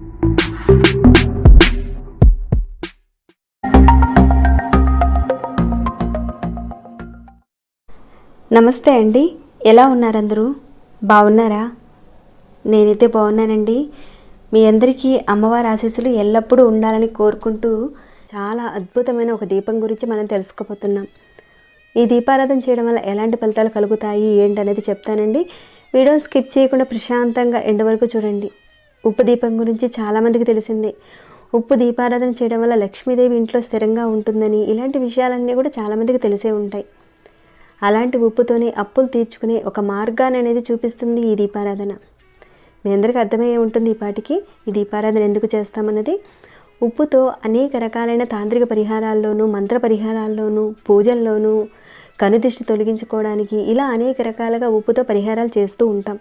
నమస్తే అండి. ఎలా ఉన్నారందరూ? బాగున్నారా? నేనైతే బాగున్నానండి. మీ అందరికీ అమ్మవారి ఆశీస్సులు ఎల్లప్పుడూ ఉండాలని కోరుకుంటూ చాలా అద్భుతమైన ఒక దీపం గురించి మనం తెలుసుకోబోతున్నాం. ఈ దీపారాధన చేయడం వల్ల ఎలాంటి ఫలితాలు కలుగుతాయి ఏంటనేది చెప్తానండి. వీడియో స్కిప్ చేయకుండా ప్రశాంతంగా ఎండ్ వరకు చూడండి. ఉప్పు దీపం గురించి చాలామందికి తెలిసిందే. ఉప్పు దీపారాధన చేయడం వల్ల లక్ష్మీదేవి ఇంట్లో స్థిరంగా ఉంటుందని ఇలాంటి విషయాలన్నీ కూడా చాలామందికి తెలిసే ఉంటాయి. అలాంటి ఉప్పుతోనే అప్పులు తీర్చుకునే ఒక మార్గాన్ని అనేది చూపిస్తుంది ఈ దీపారాధన. మీ అందరికీ అర్థమయ్యే ఉంటుంది ఈ పాటికి ఈ దీపారాధన ఎందుకు చేస్తామన్నది. ఉప్పుతో అనేక రకాలైన తాంత్రిక పరిహారాల్లోనూ మంత్ర పరిహారాల్లోనూ పూజల్లోనూ కనుదిష్టి తొలగించుకోవడానికి ఇలా అనేక రకాలుగా ఉప్పుతో పరిహారాలు చేస్తూ ఉంటాం.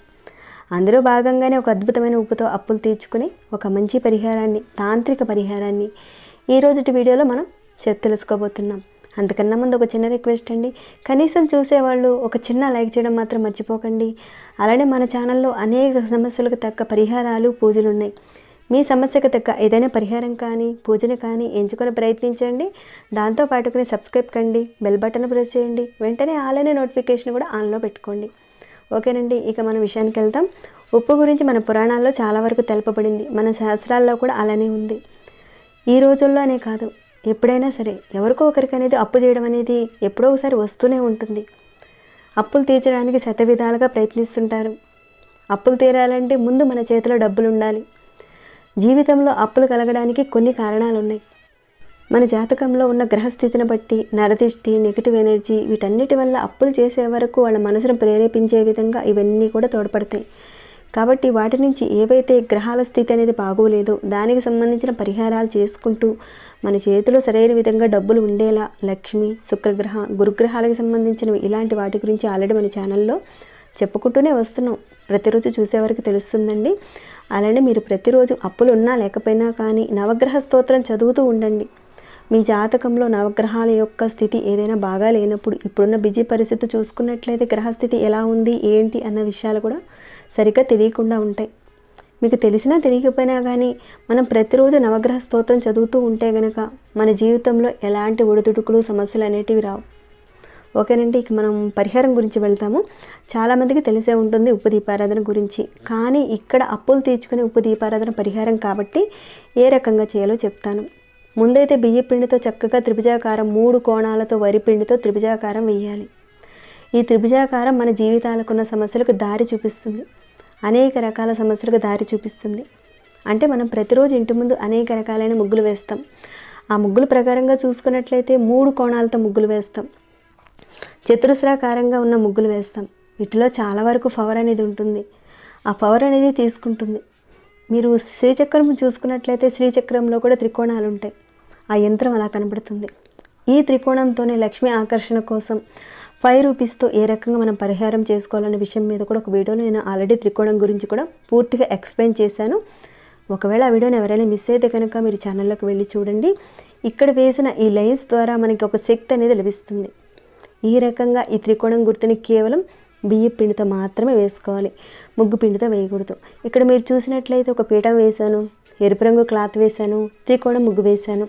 అందులో భాగంగానే ఒక అద్భుతమైన ఉప్పుతో అప్పులు తీర్చుకుని ఒక మంచి పరిహారాన్ని తాంత్రిక పరిహారాన్ని ఈ రోజుటి వీడియోలో మనం తెలుసుకోబోతున్నాం అంతకన్నా ముందు ఒక చిన్న రిక్వెస్ట్ అండి. కనీసం చూసేవాళ్ళు ఒక చిన్న లైక్ చేయడం మాత్రం మర్చిపోకండి. అలానే మన ఛానల్లో అనేక సమస్యలకు తగ్గ పరిహారాలు పూజలు ఉన్నాయి మీ సమస్యకు తగ్గ ఏదైనా పరిహారం కానీ పూజను కానీ ఎంచుకొని ప్రయత్నించండి. దాంతో పాటుకుని సబ్స్క్రైబ్ కండి బెల్ బటన్ ప్రెస్ చేయండి. వెంటనే ఆలనే నోటిఫికేషన్ కూడా ఆన్లో పెట్టుకోండి. ఓకేనండి ఇక మన విషయానికి వెళ్తాం. ఉప్పు గురించి మన పురాణాల్లో చాలా వరకు తెలపబడింది. మన శాస్త్రాల్లో కూడా అలానే ఉంది. ఈ రోజుల్లోనే కాదు ఎప్పుడైనా సరే ఎవరికో ఒకరికి అనేది అప్పు చేయడం అనేది ఎప్పుడో ఒకసారి వస్తూనే ఉంటుంది. అప్పులు తీర్చడానికి శత విధాలుగా ప్రయత్నిస్తుంటారు. అప్పులు తీరాలంటే ముందు మన చేతిలో డబ్బులు ఉండాలి జీవితంలో అప్పులు కలగడానికి కొన్ని కారణాలు ఉన్నాయి మన జాతకంలో ఉన్న గ్రహస్థితిని బట్టి నరదిష్టి నెగిటివ్ ఎనర్జీ వీటన్నిటి వల్ల అప్పులు చేసే వరకు వాళ్ళ మనసును ప్రేరేపించే విధంగా ఇవన్నీ కూడా తోడ్పడతాయి. కాబట్టి వాటి నుంచి ఏవైతే గ్రహాల స్థితి అనేది బాగోలేదో దానికి సంబంధించిన పరిహారాలు చేసుకుంటూ మన చేతిలో సరైన విధంగా డబ్బులు ఉండేలా లక్ష్మి శుక్రగ్రహ గురుగ్రహాలకు సంబంధించినవి ఇలాంటి వాటి గురించి ఆల్రెడీ మన ఛానల్లో చెప్పుకుంటూనే వస్తున్నాం. ప్రతిరోజు చూసేవారికి తెలుస్తుందండి. అలానే మీరు ప్రతిరోజు అప్పులు ఉన్నా లేకపోయినా కానీ నవగ్రహ స్తోత్రం చదువుతూ ఉండండి. మీ జాతకంలో నవగ్రహాల యొక్క స్థితి ఏదైనా బాగా లేనప్పుడు ఇప్పుడున్న బిజీ పరిస్థితి చూసుకున్నట్లయితే గ్రహస్థితి ఎలా ఉంది ఏంటి అన్న విషయాలు కూడా సరిగ్గా తెలియకుండా ఉంటాయి. మీకు తెలిసినా తెలియకపోయినా కానీ మనం ప్రతిరోజు నవగ్రహ స్తోత్రం చదువుతూ ఉంటే గనక మన జీవితంలో ఎలాంటి ఒడిదుడుకులు సమస్యలు అనేటివి రావు. ఓకేనండి ఇక మనం పరిహారం గురించి వెళ్తాము. చాలామందికి తెలిసే ఉంటుంది ఉప్పు దీపారాధన గురించి. కానీ ఇక్కడ అప్పులు తీర్చుకునే ఉప్పు దీపారాధన పరిహారం కాబట్టి ఏ రకంగా చేయాలో చెప్తాను. ముందైతే బియ్య పిండితో చక్కగా త్రిభుజాకారం మూడు కోణాలతో వరి పిండితో త్రిభుజాకారం వేయాలి. ఈ త్రిభుజాకారం మన జీవితాలకున్న సమస్యలకు దారి చూపిస్తుంది. అనేక రకాల సమస్యలకు దారి చూపిస్తుంది. అంటే మనం ప్రతిరోజు ఇంటి ముందు అనేక రకాలైన ముగ్గులు వేస్తాం. ఆ ముగ్గుల ప్రకారంగా చూసుకున్నట్లయితే మూడు కోణాలతో ముగ్గులు వేస్తాం. చతురస్రాకారంగా ఉన్న ముగ్గులు వేస్తాం. వీటిలో చాలా వరకు పవర్ అనేది ఉంటుంది. ఆ పవర్ అనేది తీసుకుంటుంది. మీరు శ్రీచక్రం చూసుకున్నట్లయితే శ్రీచక్రంలో కూడా త్రికోణాలు ఉంటాయి ఆ యంత్రం అలా కనబడుతుంది. ఈ త్రికోణంతోనే లక్ష్మి ఆకర్షణ కోసం ఫైవ్ రూపీస్తో ఏ రకంగా మనం పరిహారం చేసుకోవాలనే విషయం మీద కూడా ఒక వీడియోలో నేను ఆల్రెడీ త్రికోణం గురించి కూడా పూర్తిగా ఎక్స్ప్లెయిన్ చేశాను. ఒకవేళ ఆ వీడియోని ఎవరైనా మిస్ అయితే కనుక మీరు ఛానల్లోకి వెళ్ళి చూడండి. ఇక్కడ వేసిన ఈ లైన్స్ ద్వారా మనకి ఒక శక్తి అనేది లభిస్తుంది. ఈ రకంగా ఈ త్రికోణం గుర్తుని కేవలం బియ్య పిండితో మాత్రమే వేసుకోవాలి. ముగ్గు పిండితో వేయకూడదు. ఇక్కడ మీరు చూసినట్లయితే ఒక పీఠం వేశాను. ఎరుపు రంగు క్లాత్ వేశాను త్రికోణం ముగ్గు వేశాను.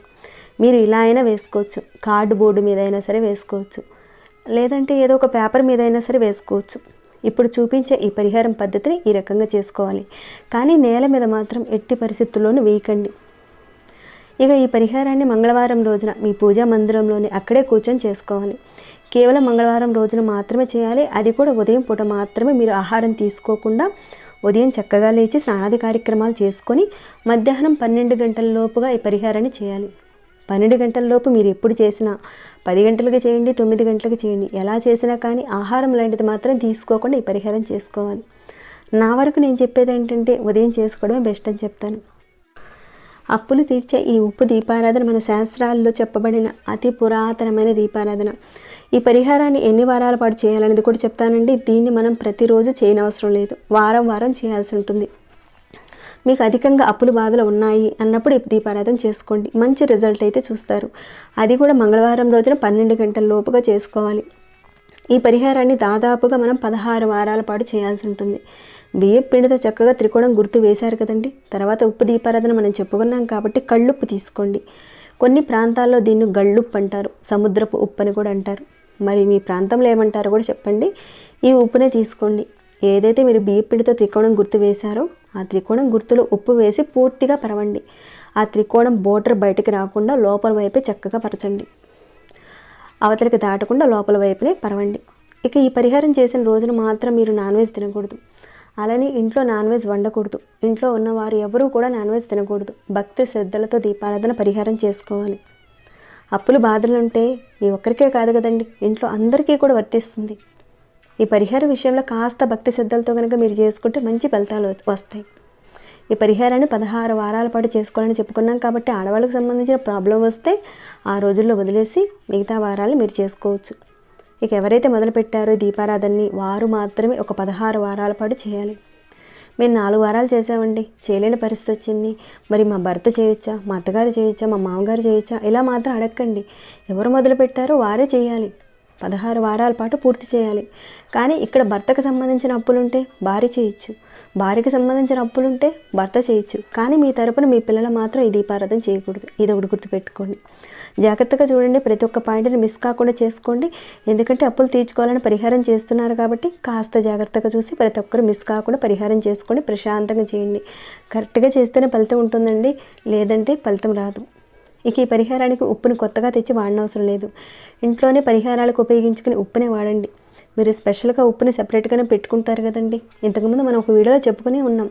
మీరు ఇలా అయినా వేసుకోవచ్చు. కార్డు బోర్డు మీద అయినా సరే వేసుకోవచ్చు. లేదంటే ఏదో ఒక పేపర్ మీద అయినా సరే వేసుకోవచ్చు. ఇప్పుడు చూపించే ఈ పరిహారం పద్ధతిని ఈ రకంగా చేసుకోవాలి. కానీ నేల మీద మాత్రం ఎట్టి పరిస్థితుల్లోనూ వేయకండి. ఇక ఈ పరిహారాన్ని మంగళవారం రోజున మీ పూజా మందిరంలోనే అక్కడే కూర్చొని చేసుకోవాలి. కేవలం మంగళవారం రోజున మాత్రమే చేయాలి. అది కూడా ఉదయం పూట మాత్రమే మీరు ఆహారం తీసుకోకుండా ఉదయం చక్కగా లేచి స్నానాది కార్యక్రమాలు చేసుకొని మధ్యాహ్నం పన్నెండు గంటల లోపుగా ఈ పరిహారాన్ని చేయాలి. పన్నెండు గంటల లోపు మీరు ఎప్పుడు చేసినా పది గంటలకు చేయండి తొమ్మిది గంటలకు చేయండి. ఎలా చేసినా కానీ ఆహారం లాంటిది మాత్రం తీసుకోకుండా ఈ పరిహారం చేసుకోవాలి. నా వరకు నేను చెప్పేది ఏంటంటే ఉదయం చేసుకోవడమే బెస్ట్ అని చెప్తాను. అప్పులు తీర్చే ఈ ఉప్పు దీపారాధన మన శాస్త్రాల్లో చెప్పబడిన అతి పురాతనమైన దీపారాధన. ఈ పరిహారాన్ని ఎన్ని వారాల పాటు చేయాలనేది కూడా చెప్తానండి. దీన్ని మనం ప్రతిరోజు చేయనవసరం లేదు. వారం వారం చేయాల్సి ఉంటుంది. మీకు అధికంగా అప్పులు బాధలు ఉన్నాయి అన్నప్పుడు దీపారాధన చేసుకోండి. మంచి రిజల్ట్ అయితే చూస్తారు. అది కూడా మంగళవారం రోజున పన్నెండు గంటల లోపుగా చేసుకోవాలి. ఈ పరిహారాన్ని దాదాపుగా మనం పదహారు వారాల పాటు చేయాల్సి ఉంటుంది. బియ్యం పిండితో చక్కగా త్రికోణం గుర్తు వేశారు కదండి. తర్వాత ఉప్పు దీపారాధన మనం చెప్పుకున్నాం కాబట్టి కళ్ళుప్పు తీసుకోండి. కొన్ని ప్రాంతాల్లో దీన్ని గళ్ళుప్పు అంటారు. సముద్రపు ఉప్పు అని కూడా అంటారు. మరి మీ ప్రాంతంలో ఏమంటారో కూడా చెప్పండి. ఈ ఉప్పునే తీసుకోండి. ఏదైతే మీరు బియ్యం పిండితో త్రికోణం గుర్తు వేశారో ఆ త్రికోణం గుర్తులో ఉప్పు వేసి పూర్తిగా పరవండి. ఆ త్రికోణం బోర్డర్ బయటకు రాకుండా లోపల వైపే చక్కగా పరచండి. అవతలకి దాటకుండా లోపల వైపునే పరవండి. ఇక ఈ పరిహారం చేసిన రోజున మాత్రం మీరు నాన్ వెజ్ తినకూడదు. అలానే ఇంట్లో నాన్ వెజ్ వండకూడదు. ఇంట్లో ఉన్నవారు ఎవరూ కూడా నాన్ వెజ్ తినకూడదు. భక్తి శ్రద్ధలతో దీపారాధన పరిహారం చేసుకోవాలి. అప్పులు బాధలు ఉంటే మీ ఒక్కరికే కాదు కదండి ఇంట్లో అందరికీ కూడా వర్తిస్తుంది. ఈ పరిహార విషయంలో కాస్త భక్తి శ్రద్ధలతో కనుక మీరు చేసుకుంటే మంచి ఫలితాలు వస్తాయి. ఈ పరిహారాన్ని పదహారు వారాల పాటు చేసుకోవాలని చెప్పుకున్నాం కాబట్టి ఆడవాళ్ళకి సంబంధించిన ప్రాబ్లం వస్తే ఆ రోజుల్లో వదిలేసి మిగతా వారాలు మీరు చేసుకోవచ్చు. ఇక ఎవరైతే మొదలుపెట్టారో దీపారాధనని వారు మాత్రమే ఒక పదహారు వారాల పాటు చేయాలి. మేము నాలుగు వారాలు చేసామండి చేయలేని పరిస్థితి వచ్చింది. మరి మా భర్త చేయొచ్చా? మా అత్తగారు చేయొచ్చా? మా మామగారు చేయొచ్చా? ఇలా మాత్రం అడగండి ఎవరు మొదలు పెట్టారో వారే చేయాలి. పదహారు వారాల పాటు పూర్తి చేయాలి. కానీ ఇక్కడ భర్తకు సంబంధించిన అప్పులుంటే భార్య చేయొచ్చు. భార్యకు సంబంధించిన అప్పులుంటే భర్త చేయొచ్చు. కానీ మీ తరపున మీ పిల్లలు మాత్రం ఈ దీపారాధన చేయకూడదు. ఇది ఒకటి గుర్తుపెట్టుకోండి. జాగ్రత్తగా చూడండి. ప్రతి ఒక్క పాయింట్ని మిస్ కాకుండా చేసుకోండి. ఎందుకంటే అప్పులు తీర్చుకోవాలని పరిహారం చేస్తున్నారు కాబట్టి కాస్త జాగ్రత్తగా చూసి ప్రతి ఒక్కరు మిస్ కాకుండా పరిహారం చేసుకొని ప్రశాంతంగా చేయండి. కరెక్ట్గా చేస్తేనే ఫలితం ఉంటుందండి. లేదంటే ఫలితం రాదు. ఇక ఈ పరిహారానికి ఉప్పుని కొత్తగా తెచ్చి వాడనవసరం లేదు. ఇంట్లోనే పరిహారాలకు ఉపయోగించుకుని ఉప్పునే వాడండి. మీరు స్పెషల్గా ఉప్పుని సెపరేట్గానే పెట్టుకుంటారు కదండి. ఇంతకుముందు మనం ఒక వీడియోలో చెప్పుకునే ఉన్నాం.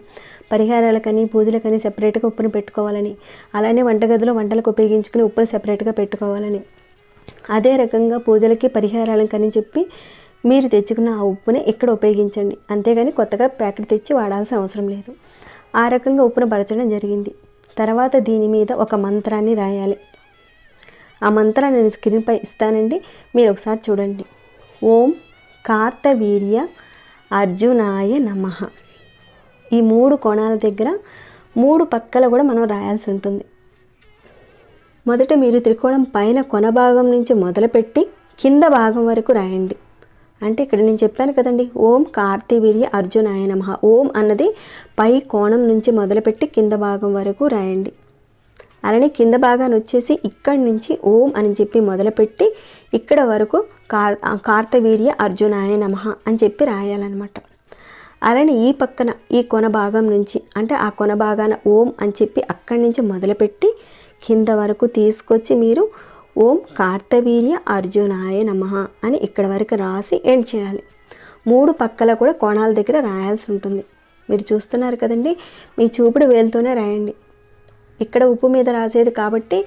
పరిహారాలకని పూజలకని సెపరేట్గా ఉప్పును పెట్టుకోవాలని. అలానే వంటగదిలో వంటలకు ఉపయోగించుకుని ఉప్పును సెపరేట్గా పెట్టుకోవాలని. అదే రకంగా పూజలకి పరిహారాలకని చెప్పి మీరు తెచ్చుకున్న ఆ ఉప్పుని ఇక్కడ ఉపయోగించండి? అంతేగాని కొత్తగా ప్యాకెట్ తెచ్చి వాడాల్సిన అవసరం లేదు. ఆ రకంగా ఉప్పును పరచడం జరిగింది. తర్వాత దీని మీద ఒక మంత్రాన్ని రాయాలి. ఆ మంత్రాన్ని నేను స్క్రీన్పై ఇస్తానండి. మీరు ఒకసారి చూడండి. ఓం కార్తవీర్య అర్జునాయ నమః. ఈ మూడు కోణాల దగ్గర మూడు పక్కల కూడా మనం రాయాల్సి ఉంటుంది. మొదట మీరు త్రికోణం పైన కొన భాగం నుంచి మొదలుపెట్టి కింద భాగం వరకు రాయండి. అంటే ఇక్కడ నేను చెప్పాను కదండి ఓం కార్తీవీర్య అర్జునాయ నమః. ఓం అన్నది పై కోణం నుంచి మొదలుపెట్టి కింద భాగం వరకు రాయండి. అలానే కింద భాగాన్ని వచ్చేసి ఇక్కడి నుంచి ఓం అని చెప్పి మొదలుపెట్టి ఇక్కడ వరకు కార్ కార్తవీర్య అర్జునాయ నమః అని చెప్పి రాయాలన్నమాట. అలానే ఈ పక్కన ఈ కొన భాగం నుంచి అంటే ఆ కొన భాగాన ఓం అని చెప్పి అక్కడి నుంచి మొదలుపెట్టి కింద వరకు తీసుకొచ్చి మీరు ఓం కార్తవీర్య అర్జునాయ నమః అని ఇక్కడ వరకు రాసి ఎండ్ చేయాలి. మూడు పక్కల కూడా కోణాల దగ్గర రాయాల్సి ఉంటుంది. మీరు చూస్తున్నారు కదండి మీ చూపుడు వేలుతోనే రాయండి. ఇక్కడ ఉప్పు మీద రాసేది కాబట్టి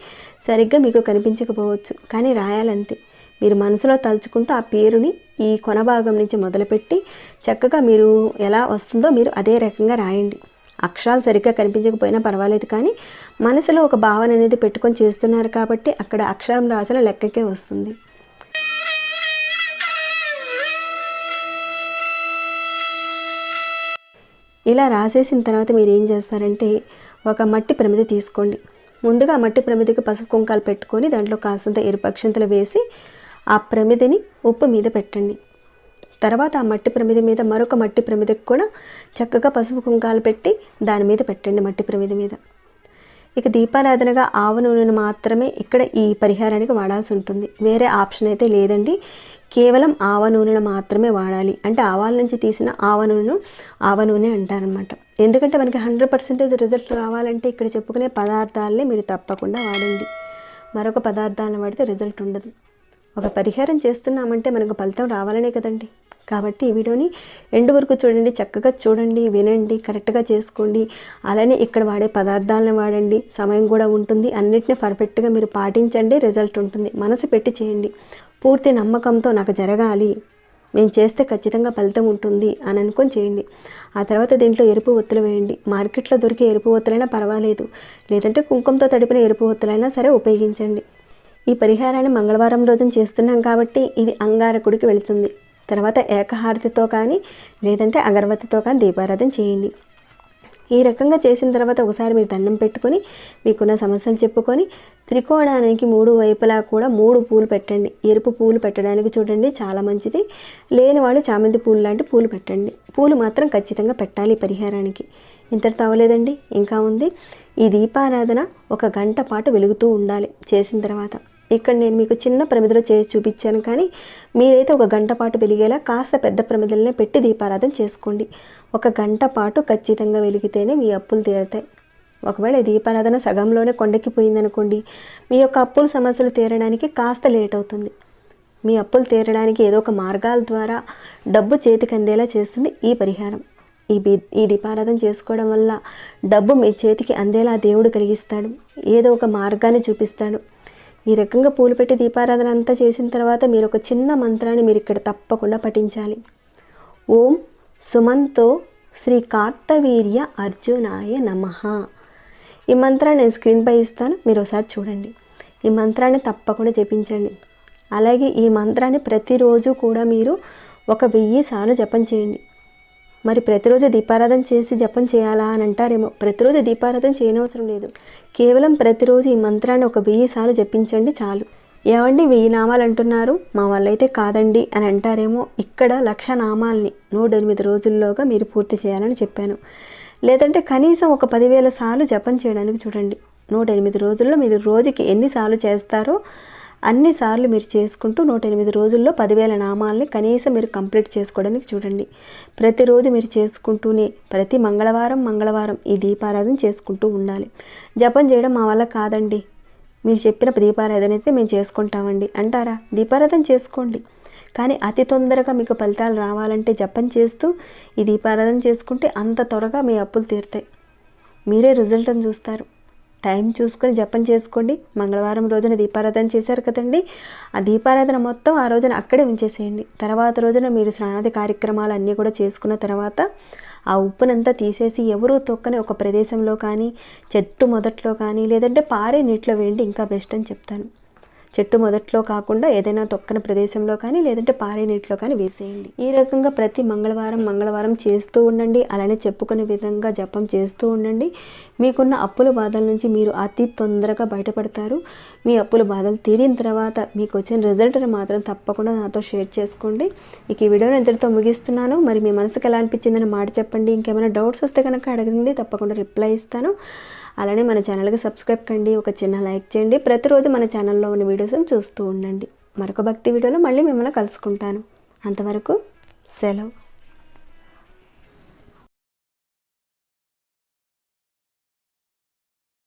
సరిగ్గా మీకు కనిపించకపోవచ్చు కానీ రాయాలంతే. మీరు మనసులో తలుచుకుంటూ ఆ పేరుని ఈ కొన భాగం నుంచి మొదలుపెట్టి చక్కగా మీరు ఎలా వస్తుందో మీరు అదే రకంగా రాయండి. అక్షరాలు సరిగ్గా కనిపించకపోయినా పర్వాలేదు కానీ మనసులో ఒక భావన అనేది పెట్టుకొని చేస్తున్నారు కాబట్టి అక్కడ అక్షరం రాసిన లెక్కకే వస్తుంది. ఇలా రాసేసిన తర్వాత మీరు ఏం చేస్తారంటే ఒక మట్టి ప్రమిద తీసుకోండి. ముందుగా మట్టి ప్రమిదకి పసుపు కుంకాలు పెట్టుకొని దాంట్లో కాసంత ఎరుపు పక్షంతులు వేసి ఆ ప్రమిదని ఉప్పు మీద పెట్టండి. తర్వాత ఆ మట్టి ప్రమిద మీద మరొక మట్టి ప్రమిదకి కూడా చక్కగా పసుపు కుంకాలు పెట్టి దాని మీద పెట్టండి మట్టి ప్రమిద మీద. ఇక దీపారాధనగా ఆవ నూనెను మాత్రమే ఇక్కడ ఈ పరిహారానికి వాడాల్సి ఉంటుంది. వేరే ఆప్షన్ అయితే లేదండి. కేవలం ఆవ నూనెను మాత్రమే వాడాలి. అంటే ఆవాల నుంచి తీసిన ఆవ నూనెను ఆవ నూనె అంటారనమాట ఎందుకంటే మనకి హండ్రెడ్ పర్సెంటేజ్ రిజల్ట్ రావాలంటే ఇక్కడ చెప్పుకునే పదార్థాలనే మీరు తప్పకుండా వాడండి. మరొక పదార్థాలను వాడితే రిజల్ట్ ఉండదు. ఒక పరిహారం చేస్తున్నామంటే మనకు ఫలితం రావాలనే కదండి. కాబట్టి ఈ వీడియోని ఎండు వరకు చూడండి చక్కగా చూడండి వినండి కరెక్ట్గా చేసుకోండి. అలానే ఇక్కడ వాడే పదార్థాలను వాడండి. సమయం కూడా ఉంటుంది. అన్నిటిని పర్ఫెక్ట్గా మీరు పాటించండి రిజల్ట్ ఉంటుంది. మనసు పెట్టి చేయండి. పూర్తి నమ్మకంతో నాకు జరగాలి. మేము చేస్తే ఖచ్చితంగా ఫలితం ఉంటుంది అని అనుకొని చేయండి. ఆ తర్వాత దీంట్లో ఎరుపు ఒత్తులు వేయండి. మార్కెట్లో దొరికే ఎరుపు ఒత్తులైనా పర్వాలేదు. లేదంటే కుంకుమతో తడిపిన ఎరుపు ఒత్తులైనా సరే ఉపయోగించండి. ఈ పరిహారాన్ని మంగళవారం రోజున చేస్తున్నాం కాబట్టి ఇది అంగారకుడికి వెళుతుంది. తర్వాత ఏకహారతితో కానీ లేదంటే అగరబత్తితో కానీ దీపారాధన చేయండి. ఈ రకంగా చేసిన తర్వాత ఒకసారి మీరు దండం పెట్టుకొని మీకున్న సమస్యలు చెప్పుకొని త్రికోణానికి మూడు వైపులా కూడా మూడు పూలు పెట్టండి. ఎరుపు పూలు పెట్టడానికి చూడండి చాలా మంచిది. లేని వాళ్ళు చామంతి పూలు లాంటి పూలు పెట్టండి. పూలు మాత్రం ఖచ్చితంగా పెట్టాలి పరిహారానికి. ఇంతటితో అవ్వలేదండి ఇంకా ఉంది. ఈ దీపారాధన ఒక గంట పాటు వెలుగుతూ ఉండాలి. చేసిన తర్వాత. ఇక్కడ నేను మీకు చిన్న ప్రమిదలో చేసి చూపించాను కానీ మీరైతే ఒక గంట పాటు వెలిగేలా కాస్త పెద్ద ప్రమిదలనే పెట్టి దీపారాధన చేసుకోండి. ఒక గంట పాటు ఖచ్చితంగా వెలిగితేనే మీ అప్పులు తీరుతాయి. ఒకవేళ దీపారాధన సగంలోనే కొండెక్కిపోయిందనుకోండి మీ యొక్క అప్పుల సమస్యలు తీరడానికి కాస్త లేట్ అవుతుంది. మీ అప్పులు తీరడానికి ఏదో ఒక మార్గాల ద్వారా డబ్బు చేతికి అందేలా చేస్తుంది ఈ పరిహారం. ఈ బీ ఈ దీపారాధన చేసుకోవడం వల్ల డబ్బు మీ చేతికి అందేలా దేవుడు కలిగిస్తాడు. ఏదో ఒక మార్గాన్ని చూపిస్తాడు. ఈ రకంగా పూలు పెట్టి దీపారాధన అంతా చేసిన తర్వాత మీరు ఒక చిన్న మంత్రాన్ని మీరు ఇక్కడ తప్పకుండా పఠించాలి. ఓం సుమంతో శ్రీ కార్తవీర్య అర్జునాయ నమః. ఈ మంత్రాన్ని నేను స్క్రీన్పై ఇస్తాను మీరు ఒకసారి చూడండి. ఈ మంత్రాన్ని తప్పకుండా జపించండి. అలాగే ఈ మంత్రాన్ని ప్రతిరోజు కూడా మీరు ఒక వెయ్యి సార్లు జపం చేయండి. మరి ప్రతిరోజు దీపారాధన చేసి జపం చేయాలా అని అంటారేమో. ప్రతిరోజు దీపారాధన చేయనవసరం లేదు. కేవలం ప్రతిరోజు ఈ మంత్రాన్ని ఒక వెయ్యి సార్లు జపించండి చాలు. ఏమండి వెయ్యి నామాలు అంటున్నారు? మా వాళ్ళైతే కాదండి అని అంటారేమో. ఇక్కడ లక్ష నామాల్ని నూట ఎనిమిది రోజుల్లోగా మీరు పూర్తి చేయాలని చెప్పాను. లేదంటే కనీసం ఒక పదివేల సార్లు జపం చేయడానికి చూడండి. నూట ఎనిమిది రోజుల్లో మీరు రోజుకి ఎన్నిసార్లు చేస్తారో అన్నిసార్లు మీరు చేసుకుంటూ నూట ఎనిమిది రోజుల్లో పదివేల నామాల్ని కనీసం మీరు కంప్లీట్ చేసుకోవడానికి చూడండి. ప్రతిరోజు మీరు చేసుకుంటూనే ప్రతి మంగళవారం మంగళవారం ఈ దీపారాధన చేసుకుంటూ ఉండాలి. జపం చేయడం మా వల్ల కాదండి. మీరు చెప్పిన దీపారాధన అయితే మేము చేసుకుంటామండి. అంటారా? దీపారాధన చేసుకోండి. కానీ అతి తొందరగా మీకు ఫలితాలు రావాలంటే జపం చేస్తూ ఈ దీపారాధన చేసుకుంటే అంత త్వరగా మీ అప్పులు తీరుతాయి. మీరే రిజల్ట్ని చూస్తారు. టైం చూసుకొని జపం చేసుకోండి. మంగళవారం రోజున దీపారాధన చేశారు కదండి. ఆ దీపారాధన మొత్తం ఆ రోజున అక్కడే ఉంచేసేయండి. తర్వాత రోజున మీరు స్నానాది కార్యక్రమాలు అన్నీ కూడా చేసుకున్న తర్వాత ఆ ఉప్పునంతా తీసేసి ఎవరూ తొక్కని ఒక ప్రదేశంలో కానీ చెట్టు మొదట్లో కానీ లేదంటే పారే నీటిలో వేయండి. ఇంకా బెస్ట్ అని చెప్తాను. చెట్టు మొదట్లో కాకుండా ఏదైనా తొక్కన ప్రదేశంలో కానీ లేదంటే పారే నీటిలో కానీ వేసేయండి. ఈ రకంగా ప్రతి మంగళవారం మంగళవారం చేస్తూ ఉండండి. అలానే చెప్పుకునే విధంగా జపం చేస్తూ ఉండండి. మీకున్న అప్పుల బాధల నుంచి మీరు అతి తొందరగా బయటపడతారు. మీ అప్పుల బాధలు తీరిన తర్వాత మీకు వచ్చిన రిజల్ట్ని మాత్రం తప్పకుండా నాతో షేర్ చేసుకోండి. ఇక ఈ వీడియోని ఇంతటితో ముగిస్తున్నాను. మరి మీ మనసుకు ఎలా అనిపించిందని మాట చెప్పండి. ఇంకేమైనా డౌట్స్ వస్తే కనుక అడగండి. తప్పకుండా రిప్లై ఇస్తాను. అలానే మన ఛానల్కి సబ్స్క్రైబ్ కండి ఒక చిన్న లైక్ చేయండి. ప్రతిరోజు మన ఛానల్లో ఉన్న వీడియోస్ని చూస్తూ ఉండండి. మరొక భక్తి వీడియోలో మళ్ళీ మిమ్మల్ని కలుసుకుంటాను. అంతవరకు సెలవు.